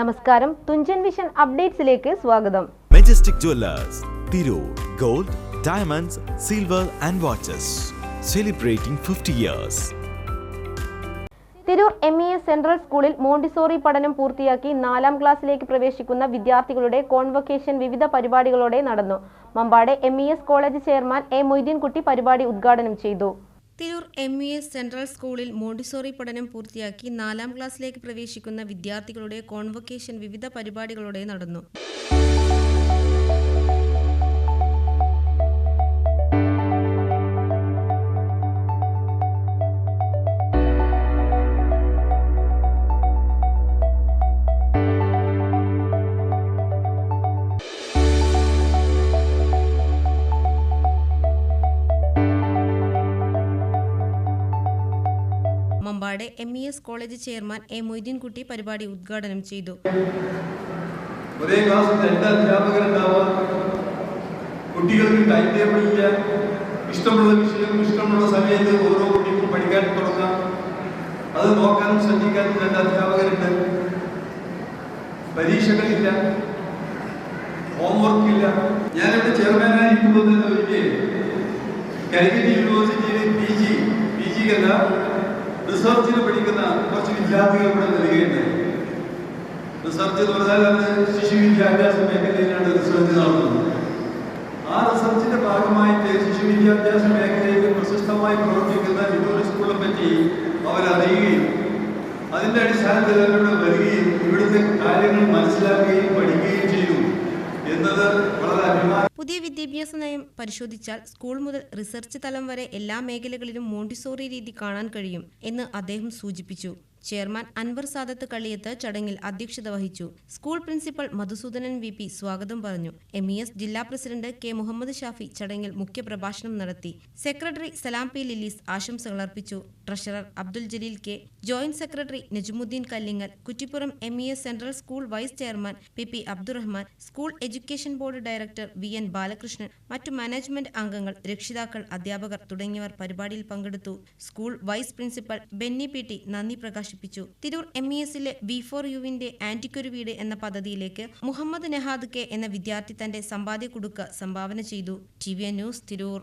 നമസ്കാരം. തുഞ്ചൻ വിഷൻ അപ്ഡേറ്റ്സിലേക്ക് സ്വാഗതം. Majestic jewellers Tirur gold diamonds silver and watches celebrating fifty years Tirur M E S central സ്കൂളിൽ Montessori പഠനം പൂർത്തിയാക്കി നാലാം ക്ലാസ്സിലേക്ക് പ്രവേശിക്കുന്ന വിദ്യാർത്ഥികളുടെ കോൺവൊക്കേഷൻ വിവിധ പരിപാടികളോടെ നടന്നു. മമ്പാടെ M college chairman A Moideenkutty പരിപാടി ഉദ്ഘാടനം ചെയ്തു. Tirur M E S central സ്കൂളിൽ മോണ്ടിസോറി പഠനം പൂർത്തിയാക്കി നാലാം ക്ലാസ്സിലേക്ക് പ്രവേശിക്കുന്ന വിദ്യാർത്ഥികളുടെ കോൺവൊക്കേഷൻ വിവിധ പരിപാടികളോടെ നടന്നു. മമ്പാടെ M E S college chairman A Moideenkutty പരിപാടി ഉദ്ഘാടനം ചെയ്തു. ഒരേ ക്ലാസ്സിൽ രണ്ട് അധ്യാപകരുണ്ടാവുക കുട്ടികൾക്ക് ടൈം ടേബിൾ ഇല്ല. ഇഷ്ടമുള്ള വിഷയം ഇഷ്ടമുള്ള സമയത്ത് ഓരോ കുട്ടിക്കും പഠിക്കാൻ തുടങ്ങാം. അത് നോക്കാനും ശ്രദ്ധിക്കാനും രണ്ട് അധ്യാപകരുണ്ട്. പരീക്ഷകളില്ല. ഹോംവർക്ക് ഇല്ല. ഞാനിവിടെ ചെയർമാനായിരിക്കുമ്പോൾ തന്നെ ഒരിക്കൽ കാലിക്കറ്റ് യൂണിവേഴ്സിറ്റിയിൽ പി ജി പി ജിക്കല്ല റിസർച്ചിന് പഠിക്കുന്ന കുറച്ച് വിദ്യാർത്ഥികൾ ഇവിടെ നൽകിയിട്ടുണ്ട് റിസർച്ച് എന്ന് പറഞ്ഞാൽ അത് ശിശു വിദ്യാഭ്യാസ മേഖലയിലാണ് റിസർച്ച് നടത്തുന്നത്. ആ റിസർച്ചിന്റെ ഭാഗമായിട്ട് ശിശു വിദ്യാഭ്യാസ മേഖലയിൽ പ്രശസ്തമായി പ്രവർത്തിക്കുന്ന വിദൂര സ്കൂളിനെ പറ്റി അവരറിയുകയും അതിന്റെ അടിസ്ഥാനത്തിൽ അവരോട് വരികയും ഇവിടുത്തെ കാര്യങ്ങൾ മനസ്സിലാക്കുകയും പഠിക്കുകയും ചെയ്യും പുതിയ വിദ്യാഭ്യാസ നയം പരിശോധിച്ചാൽ സ്കൂൾ മുതൽ റിസർച്ച് തലം വരെ എല്ലാ മേഖലകളിലും മോണ്ടിസോറി രീതി കാണാൻ കഴിയും എന്ന് അദ്ദേഹം സൂചിപ്പിച്ചു. ചെയർമാൻ അൻവർ സാദത്ത് കളിയത്ത് ചടങ്ങിൽ അധ്യക്ഷത വഹിച്ചു. School principal Madhusoodanan V P സ്വാഗതം പറഞ്ഞു. എം ഇ എസ് ജില്ലാ പ്രസിഡന്റ് കെ മുഹമ്മദ് ഷാഫി ചടങ്ങിൽ മുഖ്യപ്രഭാഷണം നടത്തി. സെക്രട്ടറി സലാം പി ലില്ലീസ് ആശംസകൾ അർപ്പിച്ചു. Treasurer Abdul Jaleel K joint secretary Najmuddeen Kallingal Kuttippuram M E S central school vice chairman P P Abdurahman school education board director V N Balakrishnan മറ്റു management അംഗങ്ങൾ രക്ഷിതാക്കൾ അധ്യാപകർ തുടങ്ങിയവർ പരിപാടിയിൽ പങ്കെടുത്തു. School vice principal Benny P T നന്ദി പ്രകാശിപ്പിച്ചു. Tirur M E എസിലെ V four യുവിന്റെ ആന്റിക്കൊരു വീട് എന്ന പദ്ധതിയിലേക്ക് മുഹമ്മദ് നെഹാദ് കെ എന്ന വിദ്യാർത്ഥി തന്റെ സമ്പാദ്യ കൊടുക്ക സംഭാവന ചെയ്തു. T V news Tirur.